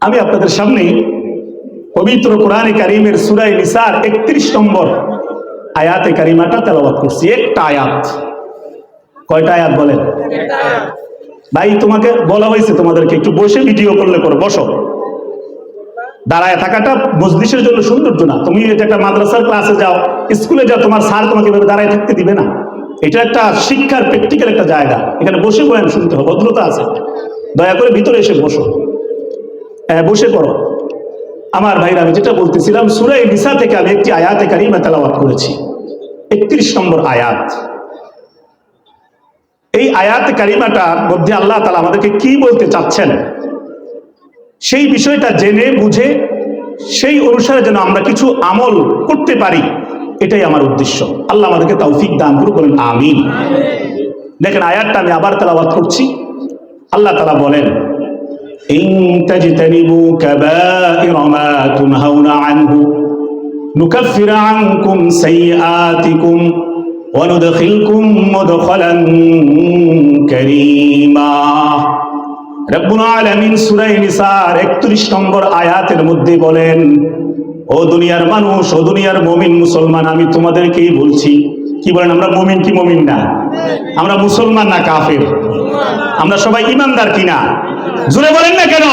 আমি আপনাদের সামনে পবিত্র কোরআনে কারিমের সুরাই নিসার একত্রিশ নম্বর আয়াতে কারিমাটা তেলাওয়াত করছি। একটা আয়াত। কয়টা আয়াত বলেন? ভাই, তোমাকে বলা হয়েছে তোমাদেরকে, একটু বসে ভিডিও করলে করো, বসো। দাঁড়ায় থাকাটা মজলিসের জন্য সৌন্দর্য না। তুমি এটা একটা মাদ্রাসার ক্লাসে যাও, স্কুলে যাও, তোমার স্যার তোমাকে এভাবে দাঁড়ায় থাকতে দিবে না। এটা একটা শিক্ষার প্র্যাকটিক্যাল একটা জায়গা। এখানে বসে বয়ান শুনতে হবে, ভদ্রতা আছে। দয়া করে ভিতরে এসে বসো। বসে পড়ো। আমার ভাইরা আমি যেটা বলতেছিলাম সুরাই নিসা থেকে আমি একটি আয়াতে কারিমা তেলাওয়াত করেছি। একত্রিশ নম্বর আয়াত। এই আয়াত কারিমাটার মধ্যে আল্লাহ তালা আমাদেরকে কি বলতে চাচ্ছেন? সেই বিষয়টা জেনে, বুঝে, সেই অনুসারে যেন আমরা কিছু আমল করতে পারি, এটাই আমার উদ্দেশ্য। আল্লাহ আমাদেরকে তৌফিক দান করুক, বলেন আমিন। দেখেন, আয়াতটা আমি আবার তেলাওয়াত করছি। আল্লাহ তালা বলেন ইন তাজতানিবু কাবাইরা মা তুনহাউনা আনহু নুকাফির আনকুম সাইয়াতিকুম ওয়া নুদখিলকুম মুদখালান কারীমা রব্বুল আলামিন সূরা নিসার 31 নম্বর আয়াতের মধ্যে বলেন, ও দুনিয়ার মানুষ, ও দুনিয়ার মুমিন মুসলমান, আমি তোমাদেরকেই বলছি। কি বলেন, আমরা মুমিন কি মুমিন না? আমরা মুসলমান না কাফের? আমরা সবাই ইমানদার কিনা জুড়ে বলেন না কেন?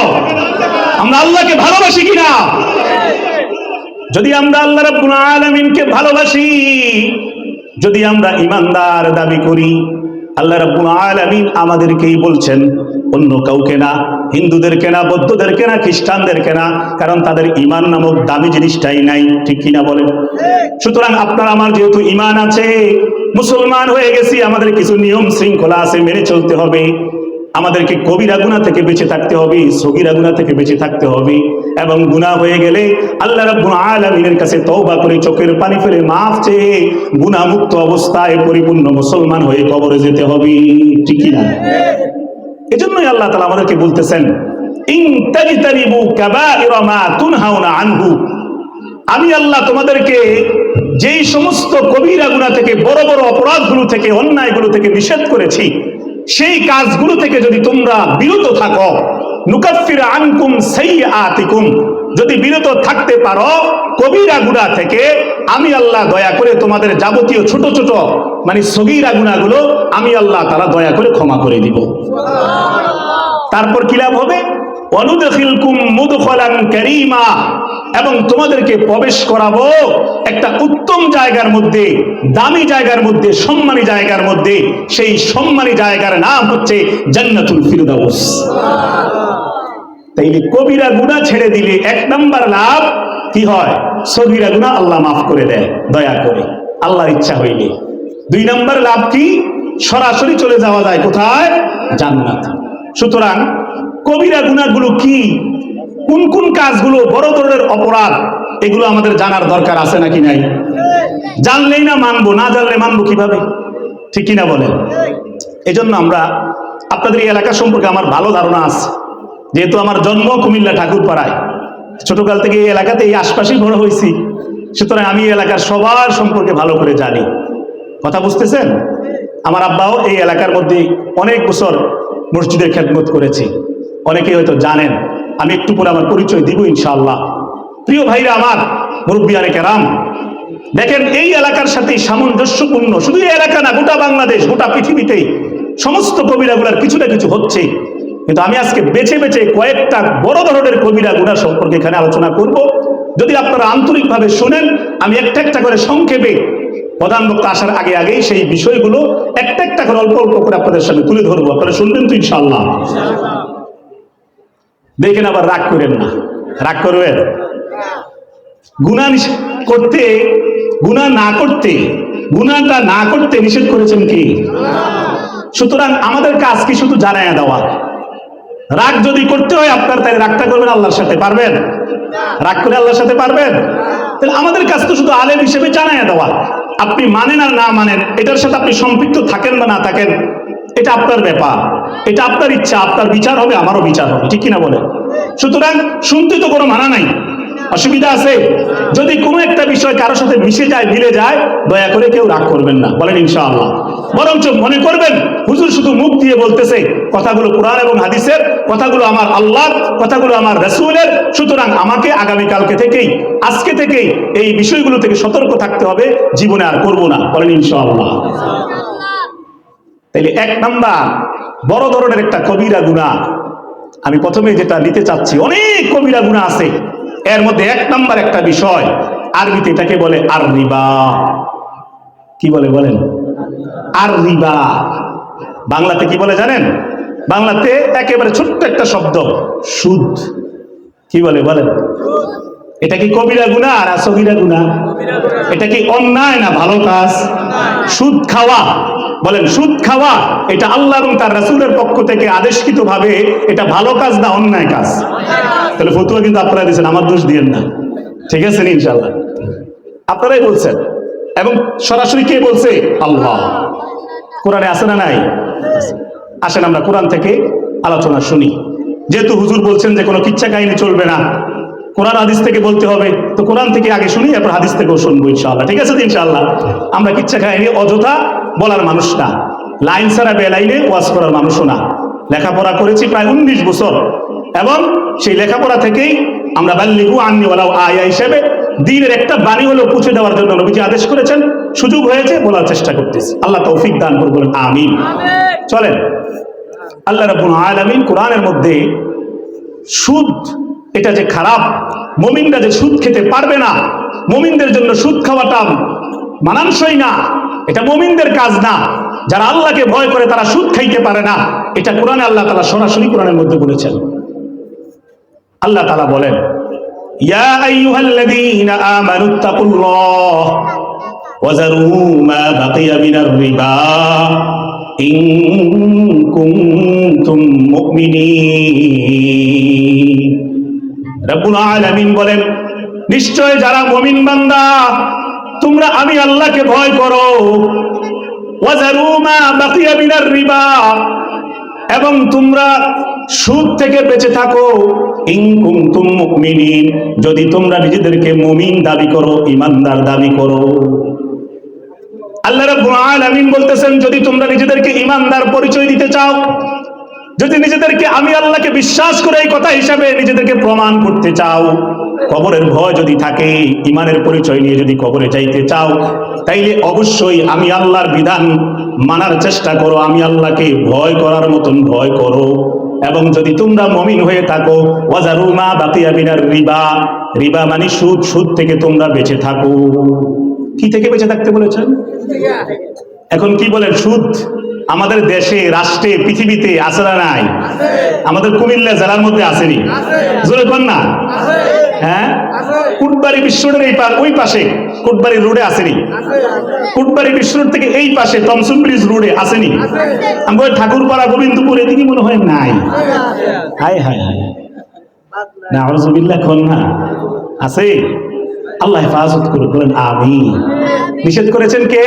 আমরা আল্লাহকে ভালোবাসি কিনা? যদি আমরা আল্লাহ রাব্বুল ভালোবাসি, যদি আমরা ইমানদার দাবি করি, আল্লাহ রাব্বুল আলামিন আমাদেরকেই বলছেন, অন্য কাউকে না হিন্দুদেরকে না বৌদ্ধদেরকে না খ্রিস্টানদেরকে না কারণ তাদের ইমান নামক দামি জিনিসটাই নাই, ঠিক কিনা বলেন? সুতরাং আপনার আমার যেহেতু ইমান আছে, মুসলমান হয়ে গেছি, আমাদের কিছু নিয়ম শৃঙ্খলা আছে, মেনে চলতে হবে। আমাদেরকে কবিরা গুণা থেকে বেঁচে থাকতে হবে সগিরা গুণা থেকে বেঁচে থাকতে হবে এবং গুণা হয়ে গেলে আল্লাহ রাব্বুল আলামিনের কাছে তওবা করে চোখের পানি ফেলে মাফ চেয়ে গুণা মুক্ত অবস্থায় পরিপূর্ণ মুসলমান হয়ে কবরে যেতে হবে, ঠিক কি না এজন্যই আল্লাহ তাআলা আমাদেরকে বলতেছেন, ইন তাজতানিবু কাবাইরা মা তুনহাউনা আনহু। আমি আল্লাহ তোমাদেরকে যেই সমস্ত কবিরা গুণা থেকে, বড় বড় অপরাধগুলো থেকে, অন্যায়গুলো থেকে নিষেধ করেছি সেই কাজগুলো থেকে যদি তোমরা বিরত থাকো নুকাফির আনকুম সাইয়াতিকুম যদি বিরত থাকতে পারো কবিরা গুণা থেকে আমি আল্লাহ দয়া করে তোমাদের যাবতীয় ছোট ছোট মানে সগিরা গুণাগুলো আমি আল্লাহ তারা দয়া করে ক্ষমা করে দিব। তারপর কি লাভ হবে? অনুদখিলকুম মুদখলান কারীমা। এবং তোমাদেরকে প্রবেশ করাবো একটা উত্তম জায়গার মধ্যে, দামি জায়গার মধ্যে, সম্মানী জায়গার মধ্যে। সেই সম্মানী জায়গার নাম হচ্ছে জান্নাতুল ফিরদাউস। তাইলে কবিরা গুণা ছেড়ে দিলে এক নাম্বার লাভ কি হয়? সগিরা গুণা আল্লাহ মাফ করে দেয়, দয়া করে। আল্লাহর ইচ্ছা হইলে। দুই নাম্বার লাভ কি? সরাসরি চলে যাওয়া যায় কোথায়? জান্নাত। সুতরাং কবিরা গুণাগুলো কি? কোন কোন কাজগুলো বড় ধরনের অপরাধ, এগুলো আমাদের জানার দরকার আছে নাকি নাই? জানলেই না মানবো, না জানলে মানবো কীভাবে? ঠিক কিনা বলেন? এজন্য আমরা আপনাদের এই এলাকা সম্পর্কে আমার ভালো ধারণা আছে। যেহেতু আমার জন্ম কুমিল্লা ঠাকুরপাড়ায়, ছোটকাল থেকে এই এলাকাতে এই আশপাশেই বড় হয়েছি। সুতরাং আমি এই এলাকার সবার সম্পর্কে ভালো করে জানি। কথা বুঝতেছেন? আমার আব্বাও এই এলাকার মধ্যে অনেক বছর মসজিদের খেদমত করেছি। অনেকেই হয়তো জানেন আমি একটু পরে আমার পরিচয় দিব ইনশাআল্লাহ। প্রিয় ভাইরা আমার মুরব্বিয়ানে কেরাম, দেখেন এই এলাকার সাথে সামঞ্জস্যপূর্ণ, শুধু এই এলাকা না, গোটা বাংলাদেশ, গোটা পৃথিবীতেই সমস্ত কবিরাগুলার কিছু না কিছু হচ্ছে। কিন্তু আমি আজকে বেছে বেছে কয়েকটা বড় ধরনের কবিরা গুণা সম্পর্কে এখানে আলোচনা করব। যদি আপনারা আন্তরিকভাবে শোনেন, আমি একটা একটা করে সংক্ষেপে প্রধান বক্তা আসার আগে আগেই সেই বিষয়গুলো একটা একটা করে অল্প অল্প করে আপনাদের সামনে তুলে ধরবো। আপনারা শুনবেন তো ইনশাল্লাহ দেখেন আবার রাগ করেন না। রাগ করবেন? গুণা করতে গুণা না করতে গুণাটা না করতে নিষেধ করেছেন কি? সুতরাং আমাদের কাজ কি শুধু জানায় দেওয়া? রাগ যদি করতে হয় আপনার তাই রাগটা করবেন আল্লাহর সাথে, পারবেন? রাগ করে আল্লাহর সাথে পারবেন? তাহলে আমাদের কাজ তো শুধু আলেম হিসেবে জানায় দেওয়া। আপনি মানেন আর না মানেন, এটার সাথে আপনি সম্পৃক্ত থাকেন বা না থাকেন? এটা আপনার ব্যাপার। এটা আপনার ইচ্ছা, আপনার বিচার হবে, আমারও বিচার হবে। ঠিক কিনা বলেন? সুতরাং শুনতে তো কোনো মানা নাই। অসুবিধা আছে? যদি কোনো একটা বিষয় কারোর সাথে মিশে যায়, মিলে যায়, দয়া করে কেউ রাগ করবেন না। বলেন ইনশাআল্লাহ। বরঞ্চ মনে করবেন, হুজুর শুধু মুখ দিয়ে বলতেছে, কথাগুলো কোরআন এবং হাদিসের, কথাগুলো আমার আল্লাহ, কথাগুলো আমার রসুলের, সুতরাং আমাকে আগামী কালকে থেকেই, আজকে থেকেই এই বিষয়গুলো থেকে সতর্ক থাকতে হবে, জীবনে আর করব না। বলেন ইনশাআল্লাহ। তাইলে এক নাম্বার, বড় ধরনের একটা কবিরা গুণা। আমি প্রথমে যেটা নিতে চাচ্ছি, অনেক কবিরা গুণা আছে। এর মধ্যে এক নাম্বার একটা বিষয়, আরবিতে এটাকে বলে আর রিবা। কি বলে বলেন? আর রিবা। বাংলাতে কি বলে জানেন? বাংলাতে একেবারে ছোট্ট একটা শব্দ, সুদ। কি বলে বলেন? এটা কি কবিরা গুণা আর সগিরা গুণা? এটা কি অন্যায় না ভালো কাজ? সুদ খাওয়া। বলেন, সুদ খাওয়া, এটা আল্লাহ এবং তার রাসূলের পক্ষ থেকে আদেশকৃত ভাবে এটা ভালো কাজ না অন্যায় কাজ? তাহলে ফতুয়া কিন্তু আপনারা দিয়েছেন, আমার দোষ দিয়েন না। ঠিক আছে ইনশাল্লাহ আপনারাই বলছেন। এবং সরাসরি কে বলছে? আল্লাহ। কোরআনে আছে না নাই? আসেন আমরা কোরআন থেকে আলোচনা শুনি। যেহেতু হুজুর বলছেন যে কোনো কিচ্ছা কাহিনী চলবে না। কোরআন হাদিস থেকে বলতে হবে। তো কোরআন থেকে আগে শুনি এরপর হাদিস থেকেও শুনব ইনশাআল্লাহ। ঠিক আছে তো ইনশাআল্লাহ? আমরা কিচ্ছা খাইনি অযথা বলার মানুষ না। লাইন ছাড়া বেলাইনে ওয়াজ করার মানুষও না। লেখাপড়া করেছি প্রায় উনিশ বছর। এবং সেই লেখাপড়া থেকেই আমরা বাল্লিগু আন্নিওয়ালাও আয়া হিসেবে দিনের একটা বাণী হলো পুছে দেওয়ার জন্য নবীজি আদেশ করেছেন। সুযোগ হয়েছে বলার চেষ্টা করতেছি। আল্লাহ তৌফিক দান করে বলেন আমিন। চলেন। আল্লাহ রাব্বুল আলামিন কোরআনের মধ্যে সুদ এটা যে খারাপ, মমিনরা যে সুদ খেতে পারবে না, মমিনদের জন্য সুদ খাওয়াটা মানানসই না, এটা মমিনদের কাজ না। যারা আল্লাহকে ভয় করে তারা সুদ খাইতে পারে না। এটা কোরআনে আল্লাহ তালা সরাসরি কোরআনের মধ্যে বলেছেন। আল্লাহ তালা বলেন, ইয়া রব্বুল আলামিন বলেন, নিশ্চয় যারা মুমিন বান্দা, তোমরা আমি আল্লাহকে ভয় করো। রিবা। এবং তোমরা সুদ থেকে বেঁচে থাকো। যদি তোমরা নিজেদেরকে মুমিন দাবি করো ইমানদার দাবি করো। আল্লাহ রাব্বুল আলামিন বলতেছেন, যদি তোমরা নিজেদেরকে ইমানদার পরিচয় দিতে চাও যদি নিজেদেরকে আমি আল্লাহকে বিশ্বাস করে এই কথা হিসাবে নিজেদেরকে প্রমাণ করতে চাও কবরের ভয় যদি থাকে ইমানের পরিচয় নিয়ে যদি কবরে যাইতে চাও তাইলে অবশ্যই আমি আল্লাহর বিধান মানার চেষ্টা করো আমি আল্লাহকে ভয় করার মতন ভয় করো। এবং যদি তোমরা মমিন হয়ে থাকো ওয়াজারুমা বাকিয়া বিনার রিবা রিবা মানে সুদ সুদ থেকে তোমরা বেঁচে থাকো। কি থেকে বেঁচে থাকতে বলেছেন? এখন কি বলেন সুদ? আমাদের দেশে, রাষ্ট্রে, পৃথিবীতে আছে না নাই? আমাদের কুমিল্লা জেলার মধ্যে আসেনি জোরে না। হ্যাঁ? কুটবাড়ি বিশ্বরোডের এই ওই পাশে কুটবাড়ি রোডে আসেনি কুটবাড়ি বিশ্বরোড থেকে এই পাশে তমসুম ব্রিজ রোডে আসেনি আমি ঠাকুরপাড়া গোবিন্দপুর এদিকে মনে হয় নাই। হায় হায় হায়। না আলজুবিল্লাহ খন না? আছে? আল্লাহ হেফাজত করে বলেন আমি নিষেধ করেছেন কে?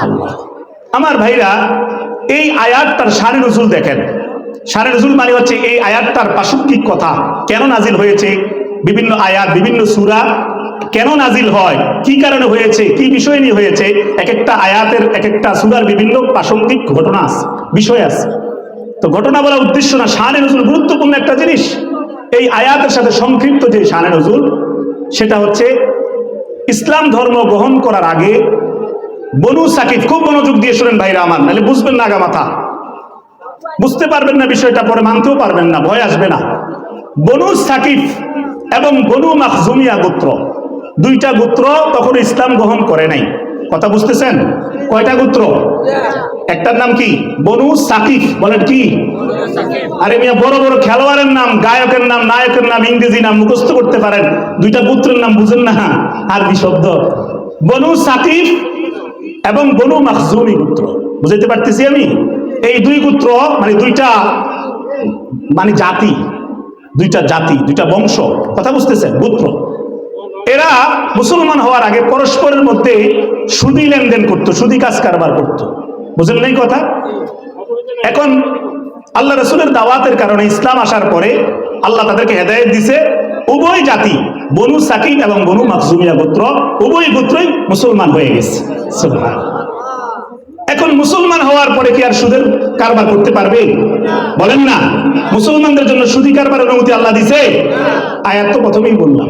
আল্লাহ। আমার ভাইরা, এই আয়াত তার সারে নজুল দেখেন। সারে নজুল মানে হচ্ছে এই আয়াতটার পাশবিক কথা। কেন নাজিল হয়েছে? বিভিন্ন আয়াত, বিভিন্ন সূরা কেন নাজিল হয়? কি কারণে হয়েছে? কি বিষয় নিয়ে হয়েছে? এক একটা আয়াতের এক একটা সূরার বিভিন্ন প্রাসঙ্গিক ঘটনা আছে, বিষয় আছে। তো ঘটনা বলা উদ্দেশ্য না শানে নজুল গুরুত্বপূর্ণ একটা জিনিস। এই আয়াতের সাথে সংক্ষিপ্ত যে শানে নজুল, সেটা হচ্ছে ইসলাম ধর্ম গ্রহণ করার আগে বনু সাকিব খুব মনোযোগ দিয়ে শোনেন ভাইরা আমার, নাহলে বুঝবেন না মাথা বুঝতে পারবেন না বিষয়টা, পরে মানতেও পারবেন না, ভয় আসবে না। বনু সাকিব এবং বনু মাখজুমিয়া গোত্র, দুইটা গোত্র তখন ইসলাম গ্রহণ করে নাই। কথা বুঝতেছেন? কয়টা গোত্র? একটার নাম কি? বনু সাকিফ বলেন কি? আরে মিয়া, বড় বড় খেলোয়াড়ের নাম, গায়কের নাম, নায়কের নাম, ইংরেজি নাম মুখস্থ করতে পারেন। দুইটা গোত্রের নাম বুঝেন না, আরবি শব্দ। বনু সাকিফ এবং বনু মাখজুমি গোত্র বুঝাইতে পারতেছি আমি? এই দুই গোত্র মানে দুইটা মানে জাতি, দুইটা জাতি, দুইটা বংশ, কথা বুঝতেছেন? গোত্র এরা মুসলমান হওয়ার আগে পরস্পরের মধ্যে সুদি লেনদেন করতো, সুদি কাজ কারবার করতো। বুঝলেন এই কথা? এখন আল্লাহ রসুলের দাওয়াতের কারণে ইসলাম আসার পরে আল্লাহ তাদেরকে হেদায়েত দিছে। উভয় জাতি, বনু সাকিব এবং বনু মাকজুমিয়া গোত্র, উভয় গোত্রই মুসলমান হয়ে গেছে। এখন মুসলমান হওয়ার পরে কি আর সুদের কারবার করতে পারবে? বলেন না। মুসলমানদের জন্য সুদি কারবার অনুমতি আল্লাহ দিছে? আয়াত তো প্রথমেই বললাম।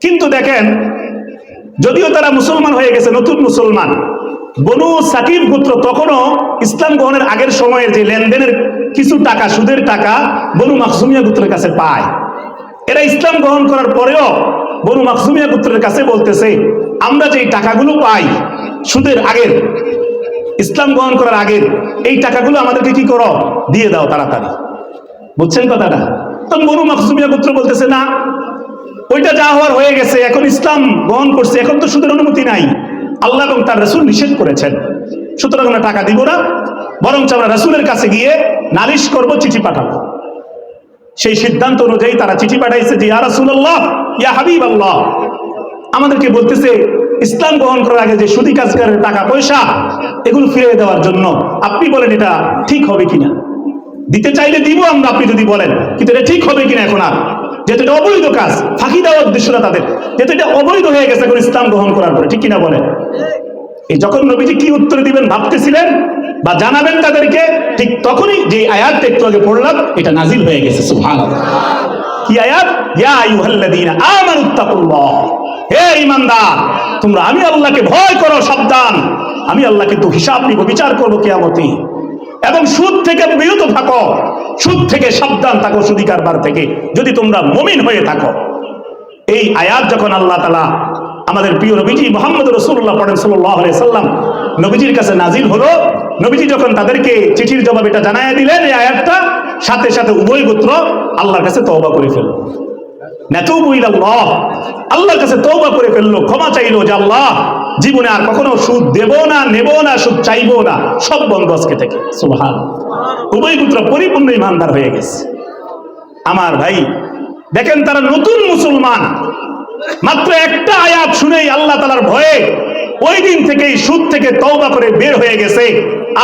কিন্তু দেখেন, যদিও তারা মুসলমান হয়ে গেছে, নতুন মুসলমান বনু সাকিব গোত্র তখনও ইসলাম গ্রহণের আগের সময়ের যে লেনদেনের কিছু টাকা, সুদের টাকা বনু মাকসুমিয়া গোত্রের কাছে পায়। এরা ইসলাম গ্রহণ করার পরেও বনু মাকসুমিয়া গোত্রের কাছে বলতেছে, আমরা যে টাকাগুলো পাই সুদের আগের, ইসলাম গ্রহণ করার আগের, এই টাকাগুলো আমাদেরকে কি করো? দিয়ে দাও তাড়াতাড়ি। বুঝছেন কথাটা? তখন বনু মাকসুমিয়া গোত্র বলতেছে, না, ওইটা যা হওয়ার হয়ে গেছে, এখন ইসলাম গ্রহণ করছে, এখন তো সুদের অনুমতি নাই। আল্লাহ এবং তার রসুল নিষেধ করেছেন। সুতরাং আমরা টাকা দিব না, বরঞ্চ আমরা রসুলের কাছে গিয়ে নালিশ করব, চিঠি পাঠাবো। সেই সিদ্ধান্ত অনুযায়ী তারা চিঠি পাঠাইছে যে, ইয়া রাসূলুল্লাহ, ইয়া হাবিব আল্লাহ আমাদেরকে বলতেছে, ইসলাম গ্রহণ করার আগে যে সুদি কাজগারের টাকা পয়সা এগুলো ফিরিয়ে দেওয়ার জন্য আপনি বলেন এটা ঠিক হবে কিনা? দিতে চাইলে দিব আমরা, আপনি যদি বলেন, কিন্তু এটা ঠিক হবে কিনা এখন আর? যেহেতু এটা অবৈধ কাজ, ফাঁকি দেওয়ার উদ্দেশ্য না তাদের। যেহেতু এটা অবৈধ হয়ে গেছে, এখন ইসলাম গ্রহণ করার পরে, ঠিক কিনা বলেন? এই যখন নবীজি কি উত্তর দিবেন ভাবতেছিলেন বা জানাবেন তাদেরকে, ঠিক তখনই যে আয়াত একটু আগে পড়লাম, এটা নাজিল হয়ে গেছে, সুবহানাল্লাহ। কি আয়াত? ইয়া আইয়ুহাল্লাযীনা আমানুত্তাকুল্লাহ হে ঈমানদার, তোমরা আমি আল্লাহকে ভয় করো সাবধান। আমি আল্লাহকে কিন্তু হিসাব নিব, বিচার করব কিয়ামতে এবং সুদ থেকে বিরত থাকো। সুদ থেকে সাবধান থাকো সুদি কারবার থেকে, যদি তোমরা মমিন হয়ে থাকো। এই আয়াত যখন আল্লাহ তালা আমাদের প্রিয় নবীজি মোহাম্মদ রসুল্লাহ পড়েন সাল্লাহ সাল্লাম, নবীজির কাছে নাজিল হলো। নবীজি যখন তাদেরকে চিঠির জবাব এটা জানায় দিলেন, এই আয়াতটা, সাথে সাথে উভয় গোত্র আল্লাহর কাছে তওবা করে ফেলল। আল্লাহর কাছে তওবা করে ফেলল, ক্ষমা চাইলো যে আল্লাহ জীবনে আর কখনো সুদ দেব না, নেব না, সুদ চাইব না, সব বন্ধ আজকে থেকে। সুবহান। উভয় পুত্র পরিপূর্ণ ইমানদার হয়ে গেছে। আমার ভাই, দেখেন তারা নতুন মুসলমান। মাত্র একটা আয়াত শুনেই আল্লাহ তালার ভয়ে ওই দিন থেকেই সুদ থেকে তওবা করে বের হয়ে গেছে।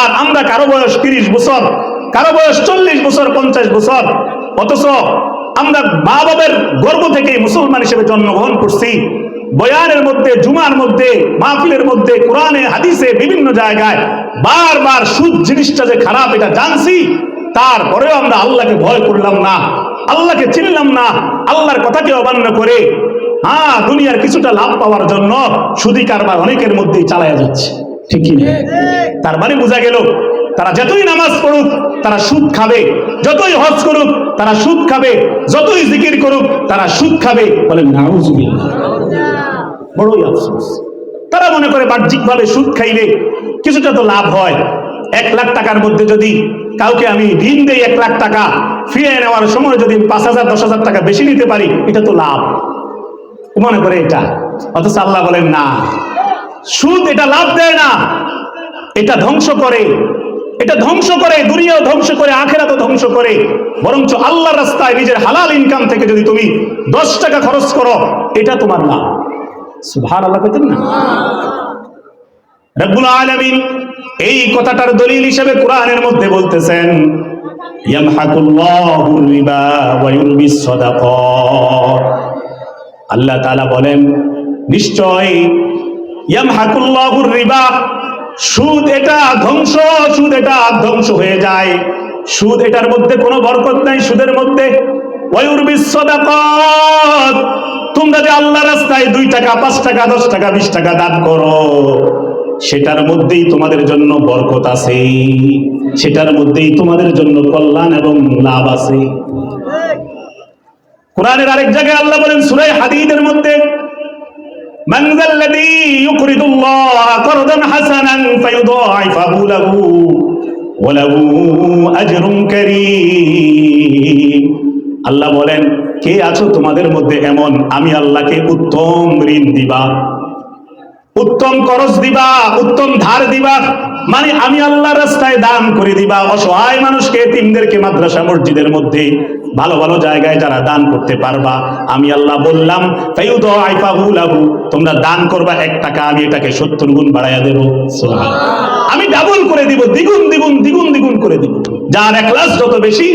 আর আমরা কারও বয়স তিরিশ বছর, কারও বয়স চল্লিশ বছর, পঞ্চাশ বছর, অথচ আমরা মা বাবার গর্ব থেকে মুসলমান হিসেবে জন্মগ্রহণ করছি। বয়ানের মধ্যে জুমার মধ্যে মাহফিলের মধ্যে কোরআনে হাদিসে বিভিন্ন জায়গায় বারবার সুদ জিনিসটা যে খারাপ এটা জানছি তারপরেও আমরা আল্লাহকে ভয় করলাম না আল্লাহকে চিনলাম না আল্লাহর কথাকে অমান্য করে হ্যাঁ দুনিয়ার কিছুটা লাভ পাওয়ার জন্য সুদি কারবার অনেকের মধ্যেই চালায়া যাচ্ছে। ঠিক কি তার মানে বোঝা গেল তারা যতই নামাজ পড়ুক, তারা সুদ খাবে। যতই হজ করুক, তারা সুদ খাবে। যতই জিকির করুক, তারা সুদ খাবে। বলেন বড়ই আফসোস। তারা মনে করে বাহ্যিকভাবে সুদ খাইলে কিছুটা তো লাভ হয়। এক লাখ টাকার মধ্যে যদি কাউকে আমি ঋণ দেই এক লাখ টাকা, ফিরিয়ে নেওয়ার সময় যদি পাঁচ হাজার, দশ হাজার টাকা বেশি নিতে পারি, এটা তো লাভ। মনে করে এটা। অথচ আল্লাহ বলেন, না। সুদ এটা লাভ দেয় না। এটা ধ্বংস করে। এটা ধ্বংস করে দুনিয়াও ধ্বংস করে, আখেরাতও ধ্বংস করে। বরঞ্চ আল্লাহর রাস্তায় নিজের হালাল ইনকাম থেকে যদি তুমি দশ টাকা খরচ করো, এটা তোমার লাভ। সুভার আল্লাহ পেতেন না এই কথাটার দলিল হিসেবে কোরআনের মধ্যে বলতেছেন আল্লাহ তাআলা বলেন, নিশ্চয় সুদ এটা ধ্বংস, সুদ এটা ধ্বংস হয়ে যায়। সুদ এটার মধ্যে কোনো বরকত নাই, সুদের মধ্যে তোমরা যে আল্লাহ রাস্তায় দুই টাকা, পাঁচ টাকা, দশ টাকা, বিশ টাকা দান করো, সেটার মধ্যেই তোমাদের জন্য বরকত আছে। সেটার মধ্যেই তোমাদের জন্য কল্যাণ এবং লাভ আছে। কোরআনের আরেক জায়গায় আল্লাহ বলেন সুরাই হাদিদের মধ্যে من ذا الذي يقرض الله قرضا حسنا فيضاعفه له وله أجر كريم আল্লাহ বলেন কে আছো তোমাদের মধ্যে এমন আমি আল্লাহকে উত্তম ঋণ দিবা উত্তম করজ দিবা উত্তম ধার দিবা মানে আমি আল্লাহ রাস্তায় দান করে দিবা। অসহায় মানুষকে তিনদেরকে মাদ্রাসা মসজিদের মধ্যে ভালো ভালো জায়গায় যারা দান করতে পারবা। আমি আল্লাহ বললাম তোমরা দান করবা এক টাকা আমি এটাকে সত্তর গুণ বাড়াইয়া দেবো। আমি ডাবল করে দিব দ্বিগুণ দ্বিগুণ দ্বিগুণ দ্বিগুণ করে দিব। যার একলাস যত বেশি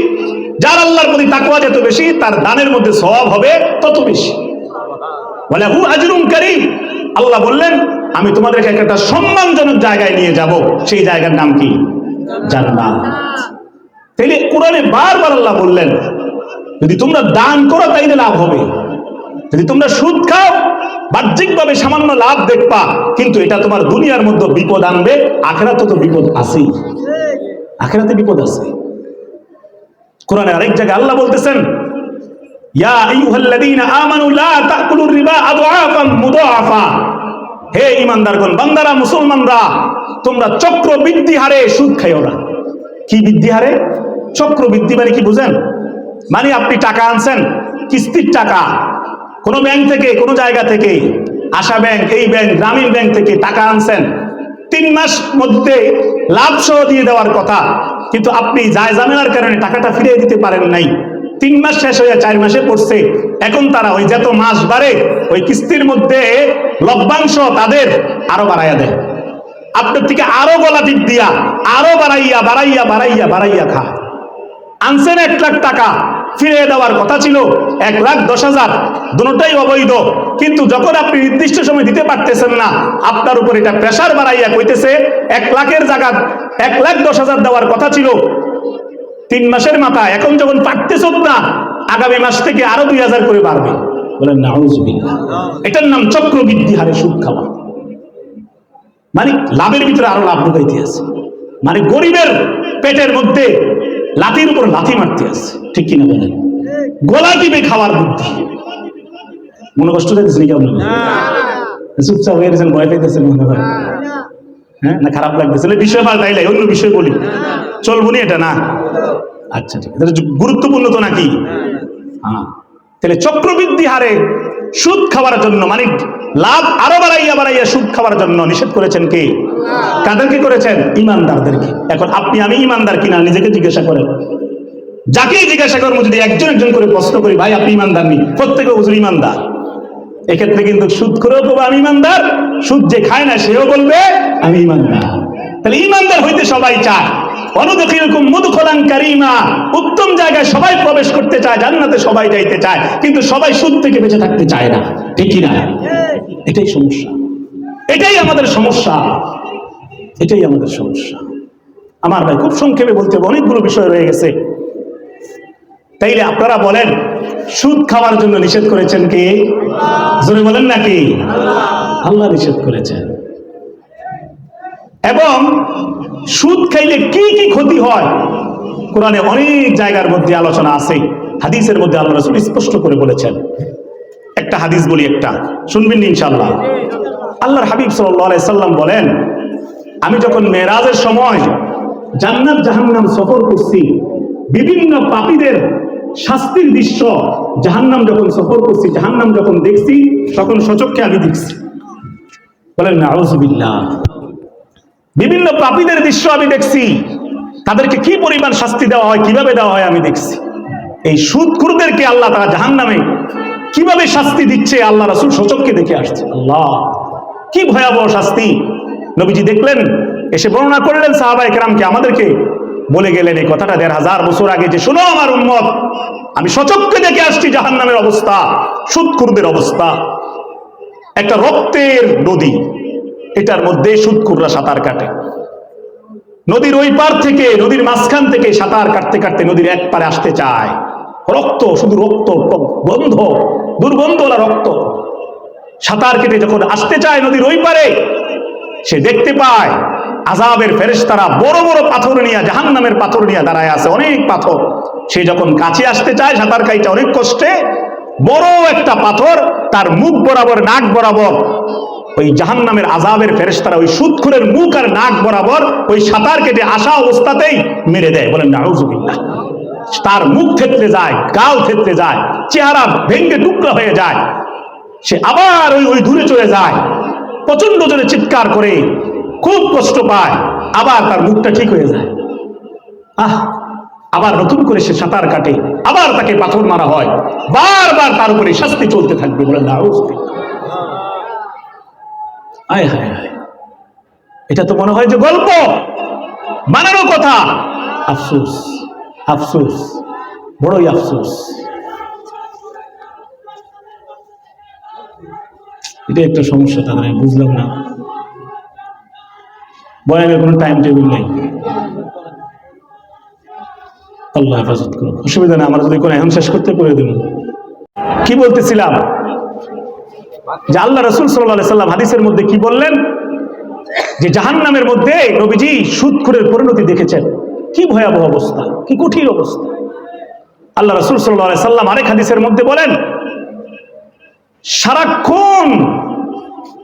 যার আল্লাহর প্রতি তাকওয়া যত বেশি তার দানের মধ্যে সওয়াব হবে তত বেশি। বলে হু আজরুম করিম। আল্লাহ বললেন, আমি তোমাদেরকে একটা সম্মানজনক জায়গায় নিয়ে যাব। সেই জায়গার নাম কি? জান্নাত। তাইলে কোরআনে বারবার আল্লাহ বললেন, যদি তোমরা দান করো, তাইলে লাভ হবে। যদি তোমরা সুদ খাও, বাহ্যিকভাবে সামান্য লাভ দেখবা, কিন্তু এটা তোমার দুনিয়ার মধ্যে বিপদ আনবে, আখেরাতে তো বিপদ আছেই। আখেরাতে বিপদ আছে। কোরআনে আরেক জায়গায় আল্লাহ বলতেছেন, ইয়া আইয়ুহাল্লাযীনা আমানু লা তাকুলুর রিবা আদআফাম মুদাআফা হে ঈমানদারগণ বান্দারা, মুসলমানরা, তোমরা চক্র বৃদ্ধি হারে সুদ খাইও না। কি বৃদ্ধি হারে? চক্র বৃদ্ধি মানে কি বুঝেন? মানে আপনি টাকা আনছেন, কিস্তির টাকা। কোন ব্যাংক থেকে, কোন জায়গা থেকে, আশা ব্যাংক, এই ব্যাংক, গ্রামীণ ব্যাংক থেকে টাকা আনছেন, তিন মাস মধ্যে লাভ সহ দিয়ে দেওয়ার কথা, কিন্তু আপনি যায় জামেলার কারণে টাকাটা ফিরিয়ে দিতে পারেন নাই। তিন মাস শেষ হয়ে চার মাসে পড়ছে। এখন তারা ওই যত মাস বাড়ে, ওই কিস্তির মধ্যে লভ্যাংশ তাদের আরও বাড়াইয়া দেয়। আপনার থেকে আরও গলা টিপ দিয়া, আরও বাড়াইয়া বাড়াইয়া বাড়াইয়া বাড়াইয়া খা। আনছেন এক লাখ টাকা, ফিরিয়ে দেওয়ার কথা ছিল, এক লাখ দশ হাজার, দুটাই অবৈধ। কিন্তু যখন আপনি নির্দিষ্ট সময় দিতে পারতেছেন না, আপনার উপর এটা প্রেশার বাড়াইয়া কইতেছে, এক লাখের জায়গা এক লাখ দশ হাজার দেওয়ার কথা ছিল তিন মাসের মাথা এখন যখন পারতেছ না আগামী মাস থেকে আরও দুই হাজার করে বাড়বে। বলেন না এটার নাম চক্রবৃদ্ধি হারে সুদ খাওয়া। মানে লাভের ভিতরে আরও লাভ ঢুকাইতে আছে। মানে গরিবের পেটের মধ্যে লাথির উপর লাথি মারতে আছে। ঠিক কিনা বলেন? গোলা টিপে খাওয়ার বুদ্ধি। মনে কষ্ট দিতেছে নাকি চুপচাপ হয়ে গেছেন ভয় পাইতেছেন মনে হয় হ্যাঁ না খারাপ লাগতেছে। বিষয় পাল্টাইলে অন্য বিষয় বলি। চলবো নি এটা না। আচ্ছা ঠিক আছে। গুরুত্বপূর্ণ তো নাকি? হ্যাঁ। তাহলে চক্রবৃদ্ধি হারে সুদ খাওয়ার জন্য মানে লাভ আরও বাড়াইয়া বাড়াইয়া সুদ খাওয়ার জন্য নিষেধ করেছেন কে? কাদেরকে করেছেন? ইমানদারদেরকে। এখন আপনি, আমি ইমানদার কিনা? নিজেকে জিজ্ঞাসা করেন। যাকেই জিজ্ঞাসা করব যদি একজন একজন করে প্রশ্ন করি, ভাই, আপনি ইমানদার নি? প্রত্যেকে হুজুর ইমানদার। এক্ষেত্রে কিন্তু সুদ করেও বলব, আমি ইমানদার। সুদ যে খায় না, সেও বলবে, আমি ইমানদার। তাহলে ইমানদার হইতে সবাই চায়। অনুদখিলকুম মুদখলান কারিমা। উত্তম জায়গায় সবাই প্রবেশ করতে চায়, জান্নাতে সবাই যাইতে চায়, কিন্তু সবাই সুদ থেকে বেঁচে থাকতে চায় না। ঠিক কি না এটাই সমস্যা। এটাই আমাদের সমস্যা। এটাই আমাদের সমস্যা। আমার ভাই খুব সংক্ষেপে বলতে হবে, অনেকগুলো বিষয় রয়ে গেছে। তাইলে আপনারা বলেন, সুদ খাওয়ার জন্য নিষেধ করেছেন কে? জোরে বলেন নাকি? আল্লাহ নিষেধ করেছেন। এবং সুদ খাইলে কি কি ক্ষতি হয়? কোরআনে অনেক জায়গার মধ্যে আলোচনা আছে। হাদিসের মধ্যে আল্লাহ রসুল স্পষ্ট করে বলেছেন। একটা হাদিস বলি একটা। শুনবেন ইনশাল্লাহ আল্লাহর হাবিব সাল্লাম বলেন, আমি যখন মেরাজের সময় জান্নাত জাহান্নাম সফর করছি, বিভিন্ন পাপীদের শাস্তির দৃশ্য জাহান্নাম যখন সফর করছি, জাহান্নাম যখন দেখছি, তখন সচক্ষে আমি দেখছি। বলেন না বিভিন্ন পাপীদের দৃশ্য আমি দেখছি। তাদেরকে কি পরিমাণ শাস্তি দেওয়া হয়, কীভাবে দেওয়া হয় আমি দেখছি। এই সুদখুরদেরকে আল্লাহ তারা জাহান নামে কীভাবে শাস্তি দিচ্ছে, আল্লাহ রাসুল সচককে দেখে আসছে। আল্লাহ, কি ভয়াবহ শাস্তি। নবীজি দেখলেন, এসে বর্ণনা করলেন সাহাবাই কেরামকে, আমাদেরকে বলে গেলেন, এই কথাটা দেড় হাজার বছর আগে যে, শোনো আমার উন্মত আমি সচককে দেখে আসছি জাহান নামের অবস্থা, সুদখুরদের অবস্থা। একটা রক্তের নদী এটার মধ্যে সুদকুররা সাঁতার কাটে। নদীর ওই পার থেকে, নদীর মাঝখান থেকে সাঁতার কাটতে কাটতে নদীর এক পারে আসতে চায়। রক্ত, শুধু রক্ত গন্ধ, দুর্গন্ধওয়ালা রক্ত। সাঁতার কেটে যখন আসতে চায় নদীর ওই পারে, সে দেখতে পায় আজাবের ফেরেশতারা বড় বড় পাথর নিয়ে জাহান নামের পাথর নিয়ে দাঁড়ায় আছে, অনেক পাথর। সে যখন কাছে আসতে চায়, সাঁতার কাইটা অনেক কষ্টে, বড় একটা পাথর তার মুখ বরাবর, নাক বরাবর ওই জাহান নামের আজাবের ফেরেশতারা ওই সুদখুরের মুখ আর নাক বরাবর ওই সাঁতার কেটে আসা অবস্থাতেই মেরে দেয়। বলেন নাউজুবিল্লাহ তার মুখ থেতলে যায়, গাল থেতলে যায়, চেহারা ভেঙ্গে টুকরা হয়ে যায়। সে আবার ওই ওই দূরে চলে যায় প্রচণ্ড জোরে চিৎকার করে, খুব কষ্ট পায়, আবার তার মুখটা ঠিক হয়ে যায়। আহ, আবার নতুন করে সে সাঁতার কাটে, আবার তাকে পাথর মারা হয়, বারবার তার উপরে শাস্তি চলতে থাকবে। বলে নাউজুবিল্লাহ আয় হায় হায়। এটা তো মনে হয় যে গল্প। বানানো কথা। আফসোস আফসোস, বড়ই আফসোস। এটা একটা সমস্যা তাদের আমি বুঝলাম না। বয়ানের কোনো টাইম টেবিল নেই। আল্লাহ হেফাজত করুন অসুবিধা নেই, আমরা যদি কোনো এখন শেষ করতে করে দেব। কি বলতেছিলাম? যে আল্লাহ রসুল সাল্লাহ সাল্লাম হাদিসের মধ্যে কি বললেন? যে জাহান্নামের মধ্যে নবীজি সুদখোরের পরিণতি দেখেছেন। কি ভয়াবহ অবস্থা, কি কঠিন অবস্থা। আল্লাহ রসুল সাল্লাহ সাল্লাম আরেক হাদিসের মধ্যে বলেন, সারাক্ষণ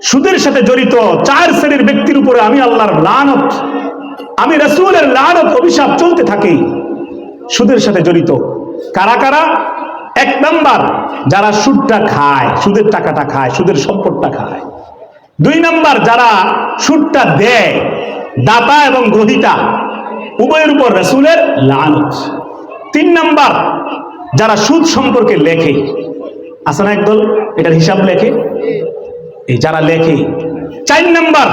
সুদের সাথে জড়িত চার শ্রেণির ব্যক্তির উপরে আমি আল্লাহর লানত, আমি রসুলের লানত অভিশাপ চলতে থাকি, সুদের সাথে জড়িত। কারা কারা? এক নাম্বার, যারা সুদটা খায়, সুদের টাকাটা খায়, সুদের সম্পদটা খায়। দুই নাম্বার, যারা সুদটা দেয়, দাতা এবং গ্রহিতা উভয়ের উপর রসুলের লানত। তিন নাম্বার, যারা সুদ সম্পর্কে লেখে, আছে না একদল? এটার হিসাব লেখে? এই যারা লেখে। চার নাম্বার,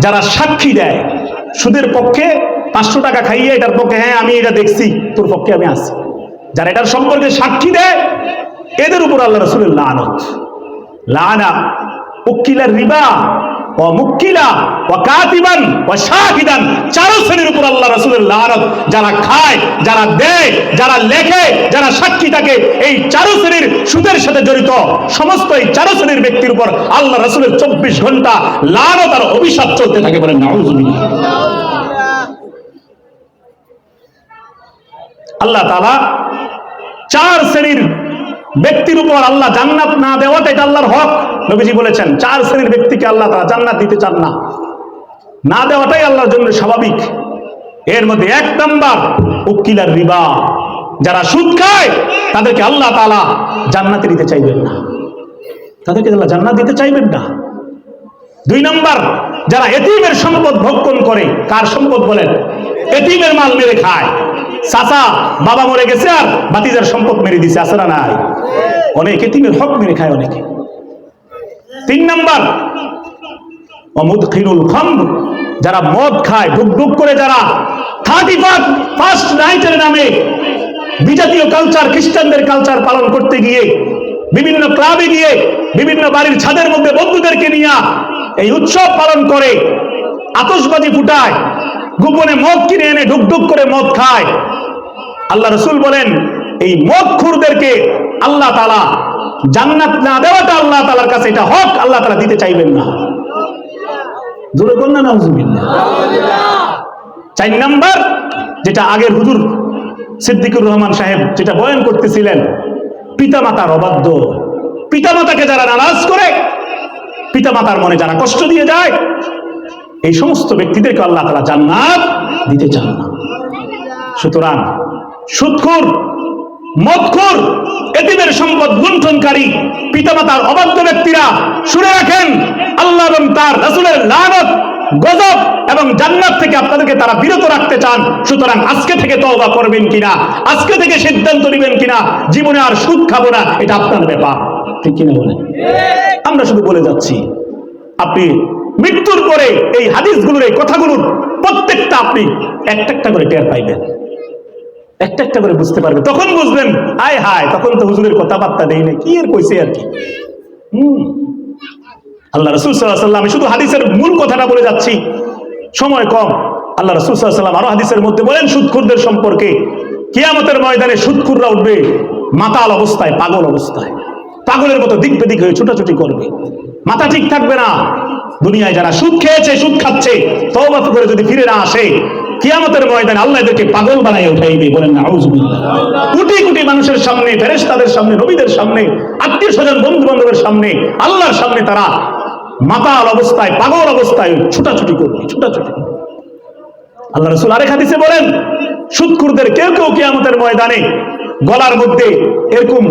যারা সাক্ষী দেয়, সুদের পক্ষে পাঁচশো টাকা খাইয়ে এটার পক্ষে হ্যাঁ আমি এটা দেখছি, তোর পক্ষে আমি আছি। যারা এটার সম্পর্কে সাক্ষী দেয়, এদের উপর আল্লাহ রসুলের লানত। লানা উকিলার রিবা ও মুক্কিলা ও কাতিবান ও শাহিদান চার শ্রেণির উপর আল্লাহ রসুলের লানত। যারা খায়, যারা দেয়, যারা লেখে, যারা সাক্ষী থাকে, এই চারো শ্রেণির সুদের সাথে জড়িত সমস্ত এই চারো শ্রেণির ব্যক্তির উপর আল্লাহ রসুলের চব্বিশ ঘণ্টা লানত আর অভিশাপ চলতে থাকে বলেন নাউজুবিল্লাহ। আল্লাহ তালা চার শ্রেণির ব্যক্তির উপর আল্লাহ জান্নাত না দেওয়াটা এটা আল্লাহর হক, নবীজি বলেছেন। চার শ্রেণির ব্যক্তিকে আল্লাহ তারা জান্নাত দিতে চান না। না দেওয়াটাই আল্লাহর জন্য স্বাভাবিক। এর মধ্যে এক নাম্বার উকিলার রিবা। যারা সুদ খায়, তাদেরকে আল্লাহ তালা জান্নাতে দিতে চাইবেন না। তাদেরকে আল্লাহ জান্নাত দিতে চাইবেন না। দুই নাম্বার, যারা এতিমের সম্পদ ভক্ষণ করে, কার সম্পদ বলেন? এতিমের মাল মেরে খায়। চাচা, বাবা মরে গেছে আর বাতিজার সম্পদ মেরে দিছে আসে না নাই? অনেক এতিমের হক মেরে খায় অনেকে। তিন নাম্বার অমুদখিনুল খম্ব যারা মদ খায়, ডুব ডুব করে যারা থার্টি ফার্স্ট নাইটের নামে বিজাতীয় কালচার, খ্রিস্টানদের কালচার পালন করতে গিয়ে, বিভিন্ন ক্লাবে গিয়ে, বিভিন্ন বাড়ির ছাদের মধ্যে বন্ধুদেরকে নিয়ে এই উৎসব পালন করে, আতশবাজি ফুটায় গোপনে মদ কিনে এনে ঢুক করে মদ খায়। আল্লাহ রসুল বলেন, এই মদ খুরদেরকে আল্লাহ তালা জান্নাত না দেওয়াটা আল্লাহ তালার কাছে এটা হক, আল্লাহ তালা দিতে চাইবেন না। জোরে কন্যা না চার নাম্বার, যেটা আগের হুজুর সিদ্দিকুর রহমান সাহেব যেটা বয়ান করতেছিলেন, পিতামাতার অবাধ্য। পিতামাতাকে যারা নারাজ করে, পিতামাতার মনে যারা কষ্ট দিয়ে যায় এই সমস্ত ব্যক্তিদেরকে আল্লাহ তালা জান্নাত দিতে চান না। সুতরাং সুৎখুর, মদখুর, এতিমের সম্পদ লুণ্ঠনকারী পিতামাতার অবাধ্য ব্যক্তিরা শুনে রাখেন, আল্লাহ এবং তার রাসূলের লানত, গজব এবং জান্নাত থেকে আপনাদেরকে তারা বিরত রাখতে চান। সুতরাং আজকে থেকে তওবা করবেন কিনা, আজকে থেকে সিদ্ধান্ত নেবেন কিনা, জীবনে আর সুদ খাব না, এটা আপনার ব্যাপার। ঠিক কিনা বলেন? আমরা শুধু বলে যাচ্ছি, আপনি মৃত্যুর পরে এই হাদিসগুলোর, এই কথাগুলোর প্রত্যেকটা আপনি একটা একটা করে টের পাইবেন। একটা একটা করে বুঝতে পারবে তখন বুঝবেন হায় হায়, তখন তো হুজুরের কথাবার্তা না কি এর কইছে আর কি? হুম। আল্লাহ রসুল সাল্লাহ আমি শুধু হাদিসের মূল কথাটা বলে যাচ্ছি। সময় কম। আল্লাহ রসুল সাল্লাম আরও হাদিসের মধ্যে বলেন সুদখুরদের সম্পর্কে। কিয়ামতের ময়দানে সুদখুররা উঠবে মাতাল অবস্থায়, পাগল অবস্থায়। পাগলের মতো দিক বেদিক হয়ে ছুটাছুটি করবে। মাথা ঠিক থাকবে না। দুনিয়ায় যারা সুদ খেয়েছে, সুদ খাচ্ছে, তওবা করে যদি ফিরে না আসে, কিয়ামতের ময়দানে আল্লাহ এদেরকে পাগল বানায় উঠাইবে বলেন না কোটি কোটি মানুষের সামনে, ফেরেশতাদের সামনে, নবীদের সামনে আত্মীয় স্বজন বন্ধু বান্ধবের সামনে, আল্লাহর সামনে তারা মাতাল অবস্থায়, পাগল অবস্থায় ছুটাছুটি করবে, ছুটাছুটি আল্লাহ রসুল আরেক হাদিসে বলেন সুদকুরদের কেউ কেউ কিয়ামতের ময়দানে গলার মধ্যে এরকম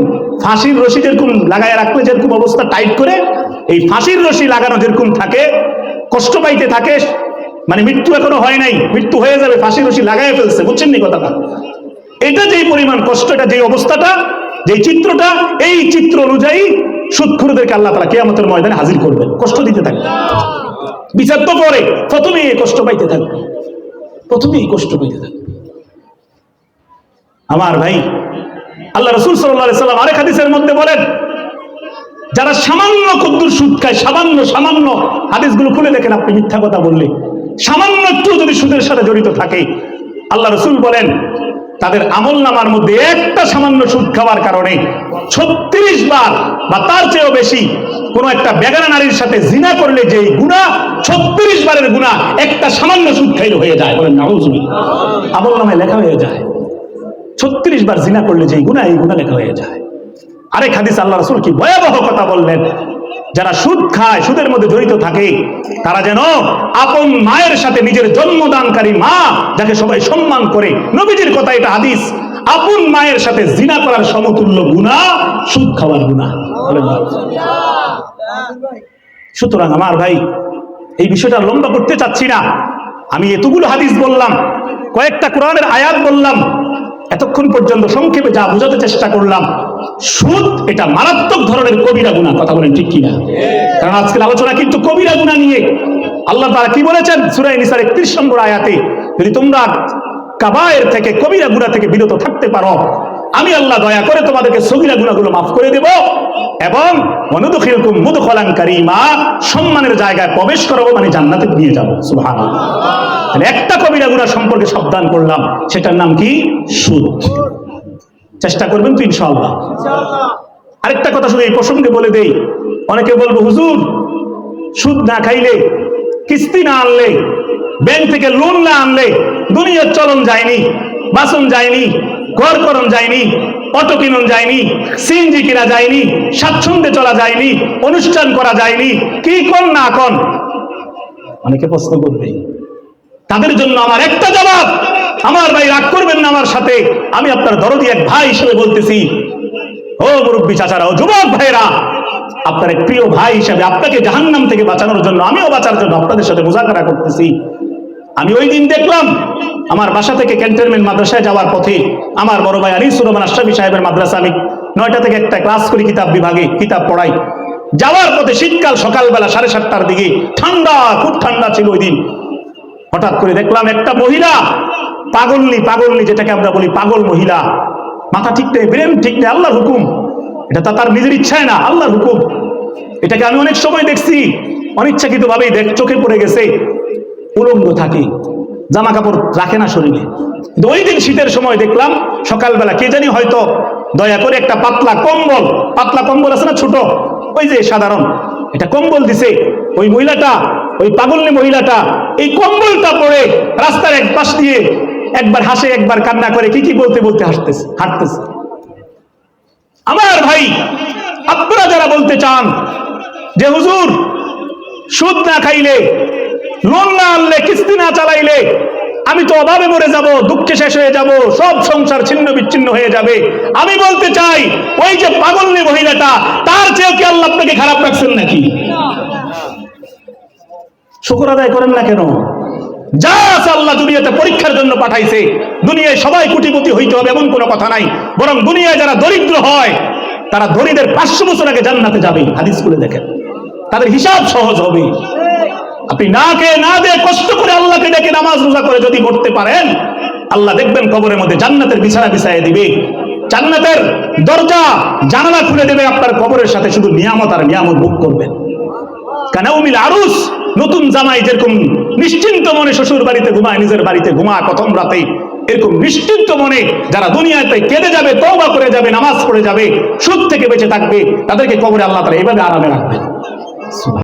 ফাঁসির রশি যেরকম লাগায় রাখলে যেরকম অবস্থা টাইট করে, এই ফাঁসির রশি লাগানো যেরকম থাকে, কষ্ট পাইতে থাকে মানে মৃত্যু এখনও হয় নাই, মৃত্যু হয়ে যাবে, ফাঁসির রশি লাগাই ফেলছে, বুঝছেন নি কথাটা? এটা যেই পরিমাণ কষ্ট, এটা যেই অবস্থাটা, যেই চিত্রটা, এই চিত্র অনুযায়ী সুদখুরদেরকে আল্লাহ তালা কেয়ামতের ময়দানে হাজির করবেন, কষ্ট দিতে থাকবে। বিচার তো পরে, প্রথমেই এই কষ্ট পাইতে থাকবে, প্রথমেই কষ্ট পাইতে থাকবে। আমার ভাই আল্লাহ রসুল সাল্লাহ সাল্লাম আরেক হাদিসের মধ্যে বলেন, যারা সামান্য কদ্দুর সুদ খায়, সামান্য সামান্য, হাদিসগুলো খুলে দেখেন আপনি মিথ্যা কথা বললে। সামান্য একটু যদি সুদের সাথে জড়িত থাকে, আল্লাহ রসুল বলেন, তাদের আমল নামার মধ্যে একটা সামান্য সুদ খাওয়ার কারণে ছত্রিশ বার বা তার চেয়েও বেশি কোনো একটা বেগানা নারীর সাথে জিনা করলে যে গুণা ছত্রিশ বারের গুণা একটা সামান্য সুদ খাইলে হয়ে যায়। বলেন আমল নামায় লেখা হয়ে যায়। ছত্রিশ বার জিনা করলে যে গুণা এই গুণা লেখা হয়ে যায়। আরেক হাদিস আল্লাহ রসুল কি ভয়াবহ কথা বললেন, যারা সুদ খায়, সুদের মধ্যে জড়িত থাকে, তারা যেন আপন মায়ের সাথে নিজের জন্মদানকারী মা, যাকে সবাই সম্মান করে। নবীজির কথা এটা হাদিস। আপন মায়ের সাথে জিনা করার সমতুল্য গুণা সুদ খাওয়ার গুণা সুতরাং আমার ভাই, এই বিষয়টা লম্বা করতে চাচ্ছি না। আমি এতগুলো হাদিস বললাম, কয়েকটা কোরআনের আয়াত বললাম এতক্ষণ পর্যন্ত সংক্ষেপে যা বোঝাতে চেষ্টা করলাম, সুদ এটা মারাত্মক ধরনের কবিরা গুণা, কথা বলেন ঠিক কিনা? কারণ আজকের আলোচনা কিন্তু কবিরা গুণা নিয়ে। আল্লাহ তারা কি বলেছেন? সুরাই নিসার একত্রিশ নম্বর আয়াতে, যদি তোমরা কাবায়ের থেকে, কবিরা গুণা থেকে বিরত থাকতে পারো, আমি আল্লাহ দয়া করে তোমাদেরকে সগিরা গুণাগুলো মাফ করে দেব এবং অনুদখিলকুম মুদখলান কারীমা, সম্মানের জায়গায় প্রবেশ করাবো মানে জান্নাতে নিয়ে যাব। সুবহানাল্লাহ। তাহলে একটা কবিরা গুণা সম্পর্কে সাবধান করলাম, সেটার নাম কি? সুদ। চেষ্টা করবেন তো ইনশাআল্লাহ। আরেকটা কথা শুধু এই প্রসঙ্গে বলে দেই, অনেকে বলব, হুজুর, সুদ না খাইলে, কিস্তি না আনলে, ব্যাংক থেকে লোন না আনলে দুনিয়ার চলন যায়নি, বাসন যায়নি, ঘর করণ যায়নি, অটো কিনন যায়নি সিএনজি কিনা যায়নি, স্বাচ্ছন্দ্যে চলা যায়নি, অনুষ্ঠান করা যায়নি, কি কোন না কোন অনেকে প্রশ্ন করবে তাদের জন্য আমার একটা জবাব। আমার ভাই রাগ করবেন না আমার সাথে। আমি আপনার দরদি এক ভাই হিসেবে বলতেছি। ও মুরব্বী চাচারা, ও যুবক ভাইরা আপনার এক প্রিয় ভাই হিসেবে আপনাকে জাহান্নাম থেকে বাঁচানোর জন্য, আমিও বাঁচার জন্য আপনাদের সাথে মোজাকারা করতেছি। আমি ওই দিন দেখলাম আমার বাসা থেকে ক্যান্টনমেন্ট মাদ্রাসায় যাওয়ার পথে আমার বড় ভাই আলী সুরমান আশরাফি সাহেবের মাদ্রাসা, আমি নয়টা থেকে একটা ক্লাস করি কিতাব বিভাগে, কিতাব পড়াই। যাওয়ার পথে শীতকাল সকালবেলা সাড়ে সাতটার দিকে ঠান্ডা, খুব ঠান্ডা ছিল ওই দিন। হঠাৎ করে দেখলাম একটা মহিলা, পাগলনি পাগলনি যেটাকে আমরা বলি পাগল মহিলা। মাথা ঠিক নেই, ব্রেন ঠিক নেই, আল্লাহর হুকুম। এটা তার নিজের ইচ্ছায় না, আল্লাহর হুকুম। এটাকে আমি অনেক সময় দেখছি অনিচ্ছাকৃত ভাবেই দেখ, চোখে পড়ে গেছে। উলঙ্গ থাকে জামা কাপড় রাখে না শরীরে। ওই দিন শীতের সময় দেখলাম, সকালবেলা কে জানি হয়তো দয়া করে একটা পাতলা কম্বল পাতলা কম্বল আছে না ছোট? ওই যে সাধারণ, এটা কম্বল দিছে, ওই মহিলাটা, ওই পাগলনি মহিলাটা এই কম্বলটা পরে রাস্তার এক পাশ দিয়ে একবার হাসে, একবার কান্না করে, কি কি বলতে বলতে হাসতেছে, হাঁটতেছে। আমার ভাই, আপনারা যারা বলতে চান যে, হুজুর, সুদ না খাইলে, লোন না আনলে, কিস্তি না চালাইলে, আমি তো অভাবে মরে যাব, দুঃখে শেষ হয়ে যাব, সব সংসার ছিন্ন বিচ্ছিন্ন হয়ে যাবে। আমি বলতে চাই, ওই যে পাগলনি মহিলাটা, তার চেয়েও কি আল্লাহ আপনাকে খারাপ রাখছেন নাকি? শুকর আদায় করেন না কেন? যা আছে আল্লাহ দুনিয়াতে পরীক্ষার জন্য পাঠাইছে। দুনিয়ায় সবাই কোটিপতি হইতে হবে, এমন কোনো কথা নাই। বরং দুনিয়ায় যারা দরিদ্র হয়, তারা ধনীদের পাঁচশো বছর আগে জান্নাতে যাবে, হাদিস করে দেখেন। তাদের হিসাব সহজ হবে। আপনি না খেয়ে না দিয়ে কষ্ট করে আল্লাহকে ডেকে নামাজ রোজা করে যদি করতে পারেন, আল্লাহ দেখবেন কবরের মধ্যে জান্নাতের বিছানা বিছায় দিবে। জান্নাতের দরজা, জানালা খুলে দেবে, আপনার কবরের সাথে শুধু নিয়ামত আর নিয়ামত ভোগ করবেন। কানাউমিল আরুস? নতুন জামাই যেরকম নিশ্চিন্ত মনে শ্বশুর বাড়িতে ঘুমায়, নিজের বাড়িতে ঘুমায় প্রথম রাতেই, এরকম নিশ্চিন্ত মনে যারা দুনিয়াতে কেঁদে যাবে, তওবা করে যাবে, নামাজ পড়ে যাবে, সুদ থেকে বেঁচে থাকবে, তাদেরকে কবরে আল্লাহ তারা এভাবে আরামে রাখবেন।